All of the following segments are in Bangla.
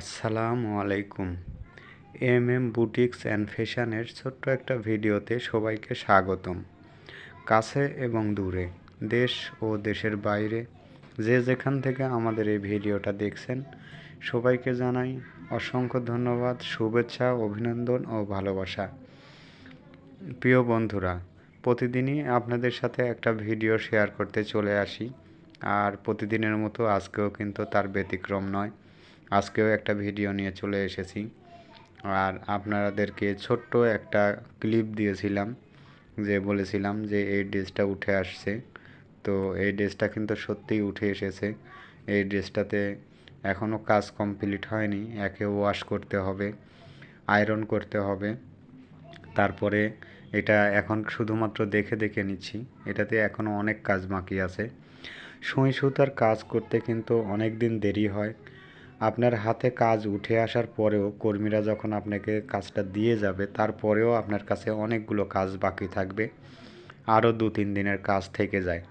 আসসালামু আলাইকুম। এম এম বুটিক্স অ্যান্ড ফ্যাশনের ছোট্ট একটা ভিডিওতে সবাইকে স্বাগতম। কাছে এবং দূরে, দেশ ও দেশের বাইরে, যে যেখান থেকে আমাদের এই ভিডিওটা দেখছেন, সবাইকে জানাই অসংখ্য ধন্যবাদ, শুভেচ্ছা, অভিনন্দন ও ভালোবাসা। প্রিয় বন্ধুরা, প্রতিদিনই আপনাদের সাথে একটা ভিডিও শেয়ার করতে চলে আসি। আর প্রতিদিনের মতো আজকেও কিন্তু তার ব্যতিক্রম নয়। আজকেও একটা ভিডিও নিয়ে চলে এসেছি। আর আপনাদেরকে ছোট্ট একটা ক্লিপ দিয়েছিলাম, যে বলেছিলাম যে এই ড্রেসটা উঠে আসছে। তো এই ড্রেসটা কিন্তু সত্যিই উঠে এসেছে। এই ড্রেসটাতে এখনও কাজ কমপ্লিট হয়নি, একে ওয়াশ করতে হবে আয়রন করতে হবে। তারপরে এটা এখন শুধুমাত্র দেখে দেখে নিচ্ছি, এটাতে এখনও অনেক কাজ বাকি আছে। সুই সুতার কাজ করতে কিন্তু অনেক দিন দেরি হয়। আপনার হাতে কাজ উঠে আসার পরেও কর্মীরা যখন আপনাকে কাজটা দিয়ে যাবে, তারপরেও আপনার কাছে অনেকগুলো কাজ বাকি থাকবে, আরও দু তিন দিনের কাজ থেকে যায়।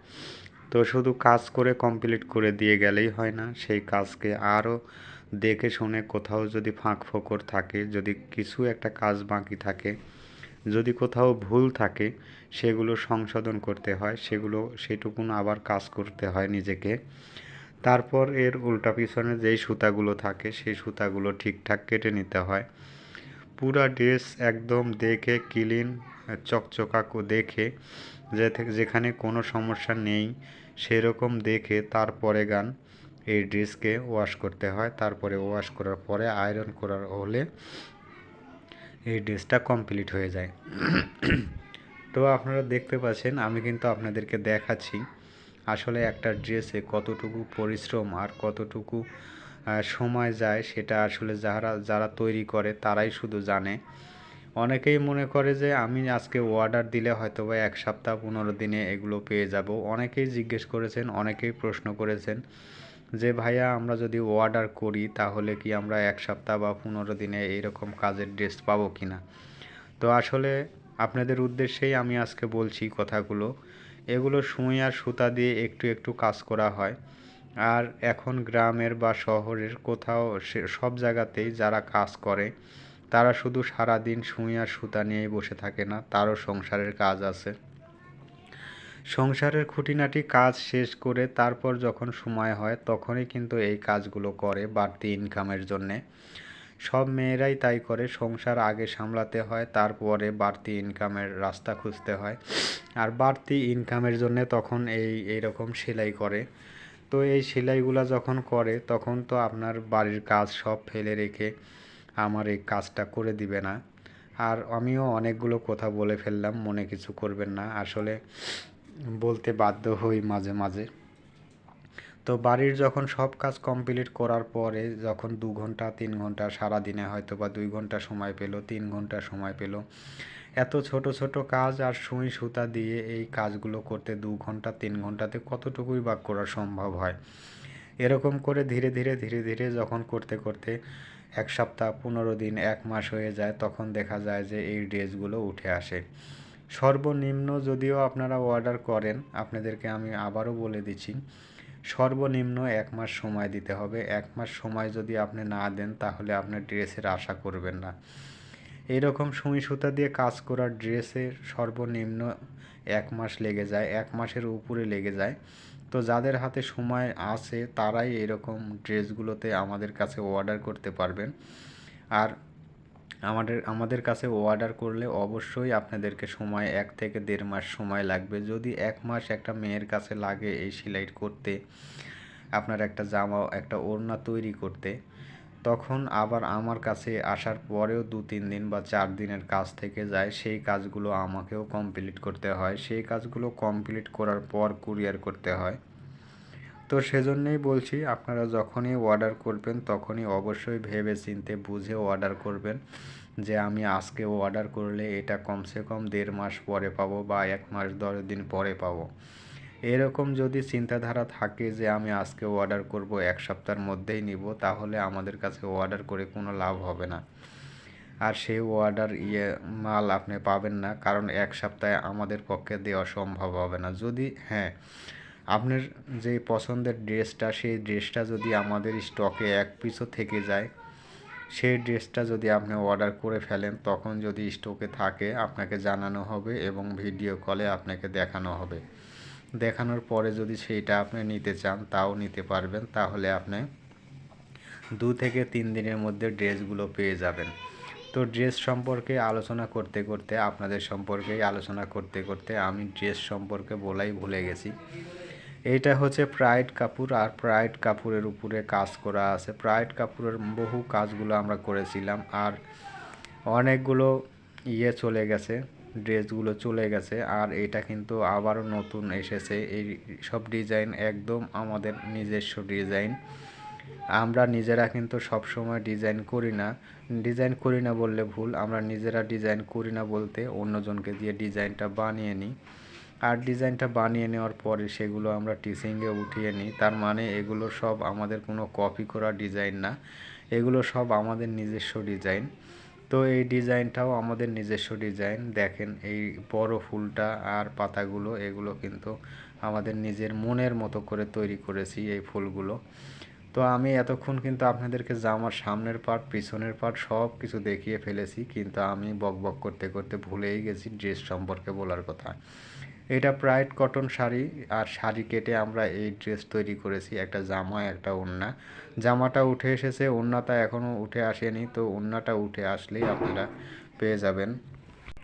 তো শুধু কাজ করে কমপ্লিট করে দিয়ে গেলেই হয় না, সেই কাজকে আরও দেখে শুনে কোথাও যদি ফাঁক ফোকর থাকে, যদি কিছু একটা কাজ বাকি থাকে, যদি কোথাও ভুল থাকে, সেগুলো সংশোধন করতে হয়, সেগুলো, সেটুকুন আবার কাজ করতে হয় নিজেকে। তারপর এর উল্টা পিছনে যেই সুতাগুলো থাকে, সেই সুতাগুলো ঠিকঠাক কেটে নিতে হয়। পুরা ড্রেস একদম দেখে ক্লিন, চকচকা দেখে যেখানে কোনো সমস্যা নেই, সেরকম দেখে তারপরে গান এই ড্রেসকে ওয়াশ করতে হয়। তারপরে ওয়াশ করার পরে আয়রন করার হলে এই ড্রেসটা কমপ্লিট হয়ে যায়। তো আপনারা দেখতে পাচ্ছেন, আমি কিন্তু আপনাদেরকে দেখাচ্ছি। আসলে একটা ড্রেসে কতটুকু পরিশ্রম আর কতটুকু সময় যায় সেটা আসলে যারা যারা তৈরি করে তারাই শুধু জানে। অনেকেই মনে করে যে আমি আজকে অর্ডার দিলে হয়তো বা এক সপ্তাহ পনেরো দিনে এগুলো পেয়ে যাব। অনেকেই জিজ্ঞেস করেছেন, অনেকেই প্রশ্ন করেছেন যে, ভাইয়া, আমরা যদি অর্ডার করি তাহলে কি আমরা এক সপ্তাহ বা পনেরো দিনে এইরকম কাজের ড্রেস পাবো কি না তো আসলে আপনাদের উদ্দেশ্যেই আমি আজকে বলছি কথাগুলো। এগুলো সুই আর সুতা দিয়ে একটু একটু কাজ করা হয়। আর এখন গ্রামের বা শহরের কোথাও সব জায়গাতেই যারা কাজ করে, তারা শুধু সারা দিন সুই আর সুতা নিয়েই বসে থাকে না, তারও সংসারের কাজ আছে। সংসারের খুঁটিনাটি কাজ শেষ করে তারপর যখন সময় হয়, তখনই কিন্তু এই কাজগুলো করে বাড়তি ইনকামের জন্যে। সব মেয়েরাই তাই করে, সংসার আগে সামলাতে হয়, তারপরে বাড়তি ইনকামের রাস্তা খুঁজতে হয়। আর বাড়তি ইনকামের জন্য তখন এই, এইরকম সেলাই করে। তো এই সেলাইগুলো যখন করে, তখন তো আপনার বাড়ির কাজ সব ফেলে রেখে আমার এই কাজটা করে দিবে না। আর আমিও অনেকগুলো কথা বলে ফেললাম, মনে কিছু করবেন না। আসলে বলতে বাধ্য হই মাঝে মাঝে। তো বাড়ির যখন সব কাজ কমপ্লিট করার পরে যখন দু ঘণ্টা, তিন ঘণ্টা সারা দিনে হয়তো বা দুই ঘণ্টা সময় পেল, তিন ঘণ্টা সময় পেল, এত ছোট ছোট কাজ আর সুই সুতা দিয়ে এই কাজগুলো করতে দু ঘণ্টা, তিন ঘন্টাতে কতটুকুই বা করা সম্ভব হয়? এরকম করে ধীরে ধীরে ধীরে ধীরে যখন করতে করতে এক সপ্তাহ, পনেরো দিন, এক মাস হয়ে যায়, তখন দেখা যায় যে এই ড্রেসগুলো উঠে আসে। সর্বনিম্ন যদিও আপনারা অর্ডার করেন, আপনাদেরকে আমি আবারও বলে দিচ্ছি সর্বনিম্ন এক মাস সময় দিতে হবে। এক মাস সময় যদি আপনি না দেন, তাহলে আপনার ড্রেসের আশা করবেন না। এরকম সুই সুতা দিয়ে কাজ করার ড্রেসের সর্বনিম্ন এক মাস লেগে যায়, এক মাসের উপরে লেগে যায়। তো যাদের হাতে সময় আছে, তারাই এরকম ড্রেসগুলোতে আমাদের কাছে অর্ডার করতে পারবেন। আর আমাদের আমাদের কাছে অর্ডার করলে অবশ্যই আপনাদেরকে সময়, এক থেকে দেড় মাস সময় লাগবে। যদি এক মাস একটা মেয়ের কাছে লাগে এই সেলাই করতে, আপনার একটা জামা, একটা ওড়না তৈরি করতে, তখন আবার আমার কাছে আসার পরেও দু, তিন দিন বা চার দিনের কাজ থেকে যায়, সেই কাজগুলো আমাকেও কমপ্লিট করতে হয়। সেই কাজগুলো কমপ্লিট করার পর কুরিয়ার করতে হয়। তো সেজন্যই বলছি, আপনারা যখনই অর্ডার করবেন তখনই অবশ্যই ভেবে চিনতে বুঝে অর্ডার করবেন যে আমি আজকে অর্ডার করলে এটা কমসে কম দেড় মাস পরে পাবো বা এক মাস দশ দিন পরে পাবো। এরকম যদি চিন্তাধারা থাকে যে আমি আজকে অর্ডার করব, এক সপ্তাহের মধ্যেই নিব, তাহলে আমাদের কাছে অর্ডার করে কোনো লাভ হবে না। আর সেই অর্ডার ইয়ে মাল আপনি পাবেন না, কারণ এক সপ্তাহে আমাদের পক্ষে দেওয়া সম্ভব হবে না। যদি হ্যাঁ আপনার যে পছন্দের ড্রেসটা, সেই ড্রেসটা যদি আমাদের স্টকে এক পিসও থেকে যায়, সেই ড্রেসটা যদি আপনি অর্ডার করে ফেলেন, তখন যদি স্টকে থাকে, আপনাকে জানানো হবে এবং ভিডিও কলে আপনাকে দেখানো হবে। দেখানোর পরে যদি সেইটা আপনি নিতে চান, তাও নিতে পারবেন। তাহলে আপনি দু থেকে তিন দিনের মধ্যে ড্রেসগুলো পেয়ে যাবেন। তো ড্রেস সম্পর্কে আলোচনা করতে করতে, আপনাদের সম্পর্কেই আলোচনা করতে করতে আমি ড্রেস সম্পর্কে বলাই ভুলে গেছি। এইটা হচ্ছে প্রাইড কাপুর আর প্রাইড কাপুরের উপরে কাজ করা আছে। প্রাইড কাপুরের বহু কাজগুলো আমরা করেছিলাম, আর অনেকগুলো ইয়ে চলে গেছে, ড্রেসগুলো চলে গেছে, আর এটা কিন্তু আবারও নতুন এসেছে। এই সব ডিজাইন একদম আমাদের নিজস্ব ডিজাইন। আমরা নিজেরা কিন্তু সব সময় ডিজাইন করি না। ডিজাইন করি না বললে ভুল, আমরা নিজেরা ডিজাইন করি না বলতে অন্যজনকে দিয়ে ডিজাইনটা বানিয়ে নিই। আর ডিজাইনটা বানিয়ে নেওয়ার পরে সেগুলো আমরা টিচিংয়ে উঠিয়ে নিই। তার মানে এগুলো সব আমাদের কোনো কপি করা ডিজাইন না। এগুলো সব আমাদের নিজস্ব ডিজাইন তো এই ডিজাইনটাও আমাদের নিজস্ব ডিজাইন দেখেন এই বড় ফুলটা আর পাতাগুলো, এগুলো কিন্তু আমাদের নিজের মনের মতো করে তৈরি করেছি এই ফুলগুলো। তো আমি এতক্ষণ কিন্তু আপনাদেরকে জামার সামনের পার্ট পিছনের পার্ট সব কিছু দেখিয়ে ফেলেছি, কিন্তু আমি বক বক করতে করতে ভুলেই গেছি ড্রেস সম্পর্কে বলার কথা। এটা প্রাইড কটন শাড়ি, আর শাড়ি কেটে আমরা এই ড্রেস তৈরি করেছি, একটা জামা, একটা ওড়না জামাটা উঠে এসেছে ওড়নাটা এখনও উঠে আসেনি, তো ওড়নাটা উঠে আসলেই আপনারা পেয়ে যাবেন।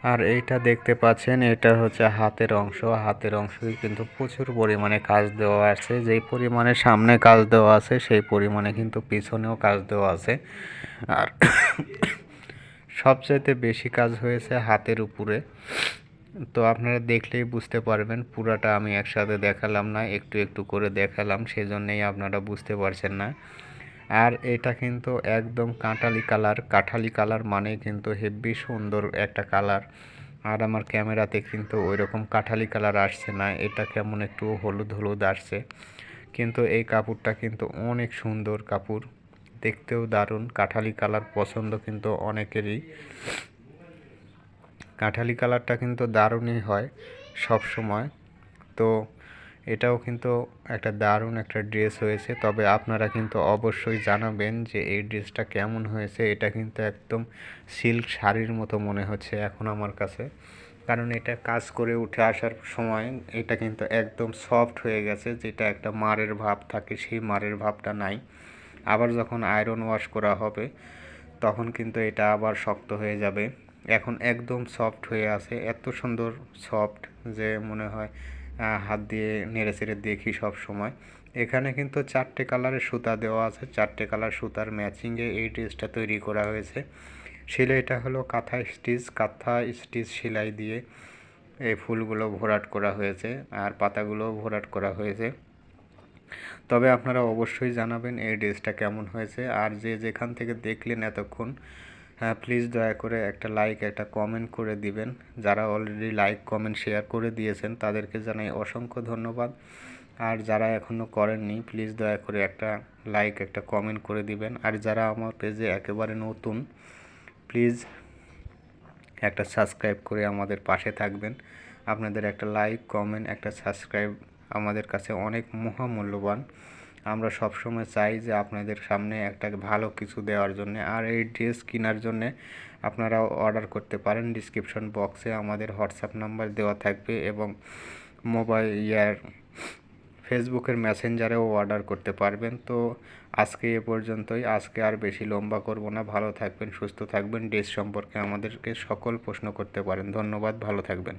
আর এইটা দেখতে পাচ্ছেন, এটা হচ্ছে হাতের অংশ। হাতের অংশই কিন্তু প্রচুর পরিমাণে কাজ দেওয়া আছে। যেই পরিমাণে সামনে কাজ দেওয়া আছে, সেই পরিমাণে কিন্তু পিছনেও কাজ দেওয়া আছে। আর সবচাইতে বেশি কাজ হয়েছে হাতের উপরে। তো আপনারা দেখলেই বুঝতে পারবেন, পুরাটা আমি একসাথে দেখালাম না, একটু একটু করে দেখালাম, সেজন্যই আপনারা বুঝতে পারছেন না। আর এটা কিন্তু একদম কাঁঠালি কালার কাঁঠালি কালার মানে কিন্তু হেভি সুন্দর একটা কালার। আর আমার ক্যামেরাতে কিন্তু ওই রকম কাঁঠালি কালার আসছে না, এটা কেমন একটু হলুদ হলুদ আসছে। কিন্তু এই কাপড়টা কিন্তু অনেক সুন্দর কাপড়, দেখতেও দারুণ, কাঁঠালি কালার পছন্দ কিন্তু অনেকেরই। কাঁঠালি কালারটা কিন্তু দারুণই হয় সব সময়। তো এটাও কিন্তু একটা দারুণ একটা ড্রেস হয়েছে। তবে আপনারা কিন্তু অবশ্যই জানাবেন যে এই ড্রেসটা কেমন হয়েছে। এটা কিন্তু একদম সিল্ক শাড়ির মতো মনে হচ্ছে এখন আমার কাছে। কারণ এটা কাজ করে উঠে আসার সময় এটা কিন্তু একদম সফট হয়ে গেছে। যেটা একটা মারের ভাব থাকে, সেই মারের ভাবটা নাই। আবার যখন আয়রন ওয়াশ করা হবে, তখন কিন্তু এটা আবার শক্ত হয়ে যাবে। এখন একদম সফট হয়ে আছে। এত সুন্দর সফট যে মনে হয় হাত দিয়ে নেড়ে চেড়ে দেখি সব সময়। এখানে কিন্তু চারটে কালারের সুতা দেওয়া আছে। চারটে কালার সুতার ম্যাচিংয়ে এই ড্রেসটা তৈরি করা হয়েছে। সেলাইটা হলো কাঁথা স্টিচ কাঁথা স্টিচ সেলাই দিয়ে এই ফুলগুলো ভরাট করা হয়েছে আর পাতাগুলো ভরাট করা হয়েছে। তবে আপনারা অবশ্যই জানাবেন এই ড্রেসটা কেমন হয়েছে। আর যে যেখান থেকে দেখলেন এতক্ষণ হ্যাঁ প্লিজ দয়া করে একটা লাইক একটা কমেন্ট করে দিবেন। যারা অলরেডি লাইক কমেন্ট শেয়ার করে দিয়েছেন, তাদেরকে জানাই অসংখ্য ধন্যবাদ। আর যারা এখনও করেননি প্লিজ দয়া করে একটা লাইক একটা কমেন্ট করে দিবেন। আর যারা আমার পেজে একেবারে নতুন প্লিজ একটা সাবস্ক্রাইব করে আমাদের পাশে থাকবেন। আপনাদের একটা লাইক কমেন্ট একটা সাবস্ক্রাইব আমাদের কাছে অনেক মহামূল্যবান। আমরা সবসময় চাই যে আপনাদের সামনে একটা ভালো কিছু দেওয়ার জন্য। আর এই ড্রেস কেনার জন্য আপনারা অর্ডার করতে পারেন। ডিসক্রিপশন বক্সে আমাদের হোয়াটসঅ্যাপ নাম্বার দেওয়া থাকবে এবং মোবাইল ইয়ার ফেসবুকের মেসেঞ্জারেও অর্ডার করতে পারবেন। তো আজকে এ পর্যন্তই। আজকে আর বেশি লম্বা করব না। ভালো থাকবেন, সুস্থ থাকবেন। ড্রেস সম্পর্কে আমাদেরকে সকল প্রশ্ন করতে পারেন। ধন্যবাদ, ভালো থাকবেন।